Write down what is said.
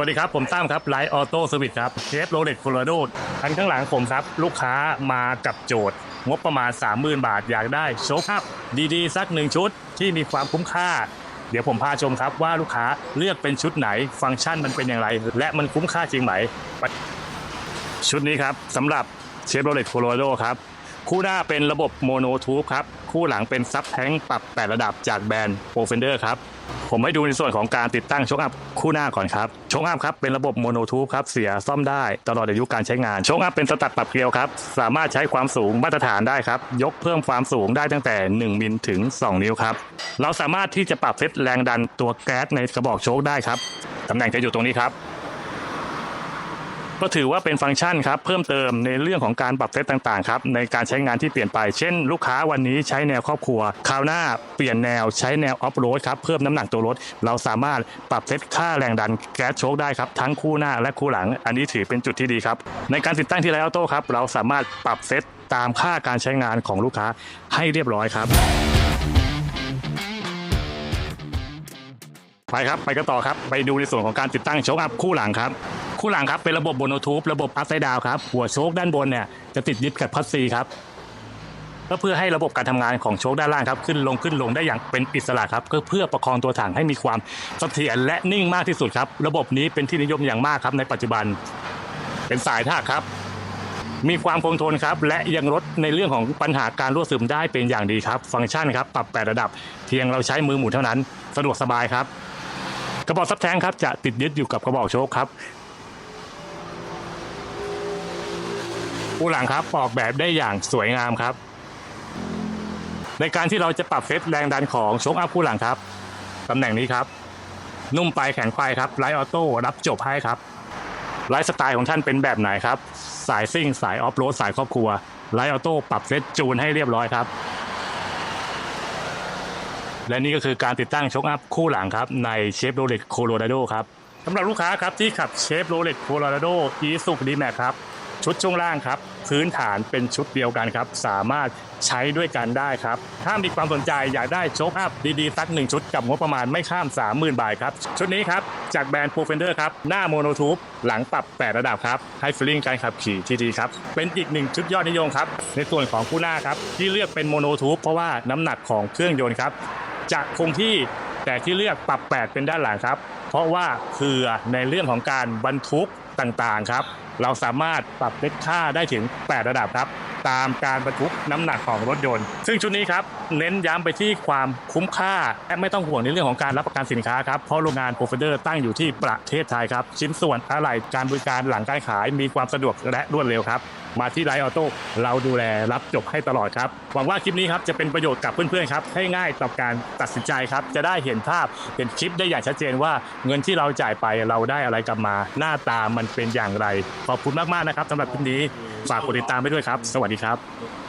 วัสดีครับ ผมตั้มครับไลท์ออโต้สวิตครับเชฟโรเล็ตโคโลราโดคันข้างหลังผมครับ ลูกค้ามากับโจทย์ งบประมาณ 30,000 บาทอยากได้โชคอัพดีๆ สักหนึ่งชุดที่มีความคุ้มค่า เดี๋ยวผมพาชมครับว่าลูกค้าเลือกเป็นชุดไหนฟังก์ชันมันเป็นอย่างไร และมันคุ้มค่าจริงไหม ชุดนี้ครับสำหรับเชฟโรเลตโคโลราโดครับ คู่หน้าเป็นระบบโมโนทูบครับ คู่หลังเป็นซับแท้งปรับแต่ระดับจากแบรนด์โปรเฟนเดอร์ครับ ผมให้ดูในส่วนของการติดตั้งโชคอัพคู่หน้าก่อนครับโชคอัพครับเป็นระบบโมโนทูบครับ เสียซ่อมได้ตลอดอายุการใช้งานโชคอัพเป็นสตัดปรับเกลียวครับ สามารถใช้ความสูงมาตรฐานได้ครับ ยกเพิ่มความสูงได้ตั้งแต่ 1 มิลถึง 2 นิ้วครับ เราสามารถที่จะปรับเซตแรงดันตัวแก๊สในกระบอกโชคได้ครับตำแหน่งจะอยู่ตรงนี้ครับ ก็ถือว่าเป็นฟังก์ชันครับเพิ่มเติมในเรื่องของการปรับเซตต่างๆครับในการใช้งานที่เปลี่ยนไปเช่น ลูกค้าวันนี้ใช้แนวครอบครัวคราวหน้าเปลี่ยนแนวใช้แนวออฟโรดครับเพิ่มน้ำหนักตัวรถ เราสามารถปรับเซตค่าแรงดันแก๊สโชคได้ครับทั้งคู่หน้าและคู่หลัง อันนี้ถือเป็นจุดที่ดีครับ ในการติดตั้งที่ไลออโต้ครับเราสามารถปรับเซตตามค่าการใช้งานของลูกค้าให้เรียบร้อยครับไปครับ ไปกันต่อครับ ไปดูในส่วนของการติดตั้งโชคอัพคู่หลังครับ คู่หลังครับเป็นระบบบนโนทูบระบบอัพไซด์ดาวครับหัวโชคด้านบนเนี่ยจะติดยึดกับพัสซีครับก็เพื่อให้ระบบการทำงานของโชคด้านล่างครับขึ้นลงขึ้นลงได้อย่างเป็นอิสระครับก็เพื่อประคองตัวถังให้มีความเสถียรและนิ่งมากที่สุดครับระบบนี้เป็นที่นิยมอย่างมากครับในปัจจุบัน เป็นสายท่าครับ มีความคงทนครับและยังลดในเรื่องของปัญหาการรั่วซึมได้เป็นอย่างดีครับ ฟังก์ชันครับปรับแปดระดับ เพียงเราใช้มือหมุนเท่านั้น สะดวกสบายครับ กระบอกซับแทงครับจะติดยึดอยู่กับกระบอกโชคครับ ผู้หลังครับออกแบบได้อย่างสวยงามครับ ในการที่เราจะปรับเซตแรงดันของโชคอัพผู้หลังครับตำแหน่งนี้ครับ นุ่มไปแข็งไปครับไลท์ออโต้รับจบให้ครับไลฟ์สไตล์ของท่านเป็นแบบไหนครับ สายซิ่ง สายออฟโรดสายครอบครัวไลท์ออโต้ปรับเซตจูนให้เรียบร้อยครับ และนี่ก็คือการติดตั้งช็อคอัพคู่หลังครับ ในเชฟโรเลตโคโลราโดครับสำหรับลูกค้าครับที่ขับเชฟโรเลตโคโลราโดอีสุกดีแม็กครับ ชุดช่วงล่างครับ พื้นฐานเป็นชุดเดียวกันครับ สามารถใช้ด้วยกันได้ครับ ถ้ามีความสนใจอยากได้โชคอัพดีๆ สักหนึ่งชุดกับงบประมาณไม่ข้าม 30,000 บาทครับ ชุดนี้ครับ จากแบรนด์โปรเฟนเดอร์ครับ หน้าโมโนทูบหลังปรับ 8 ระดับครับ ให้ฟีลลิ่งการขับขี่ที่ดีครับ เป็นอีกหนึ่งชุดยอดนิยมครับ ในส่วนของคู่หน้าครับ ที่เลือกเป็นโมโนทูบเพราะว่าน้ำหนักของเครื่องยนต์ครับจะคงที่แต่ที่เลือกปรับ 8 เป็นด้านหลังครับ เพราะว่าเผื่อในเรื่องของการบรรทุกต่างๆครับ เราสามารถปรับเลขค่าได้ถึง 8 ระดับครับ ตามการบรรทุกน้ำหนักของรถยนต์ ซึ่งชุดนี้ครับ เน้นย้ำไปที่ความคุ้มค่าและไม่ต้องห่วงในเรื่องของการรับประกันสินค้าครับเพราะโรงงานโปรเฟเดอร์ตั้งอยู่ที่ประเทศไทยครับ ชิ้นส่วนอะไหล่การบริการหลังการขายมีความสะดวกและรวดเร็วครับ มาที่ไลท์ออโต้เราดูแลรับจบให้ตลอดครับหวังว่าคลิปนี้ครับจะเป็นประโยชน์กับเพื่อนๆครับให้ง่ายต่อการตัดสินใจครับจะได้เห็นภาพเห็นคลิปได้อย่างชัดเจนว่าเงินที่เราจ่ายไปเราได้อะไรกลับมา หน้าตามันเป็นอย่างไร ขอบคุณมากๆนะครับสำหรับคลิปนี้ฝากกดติดตามไปด้วยครับ สวัสดีครับ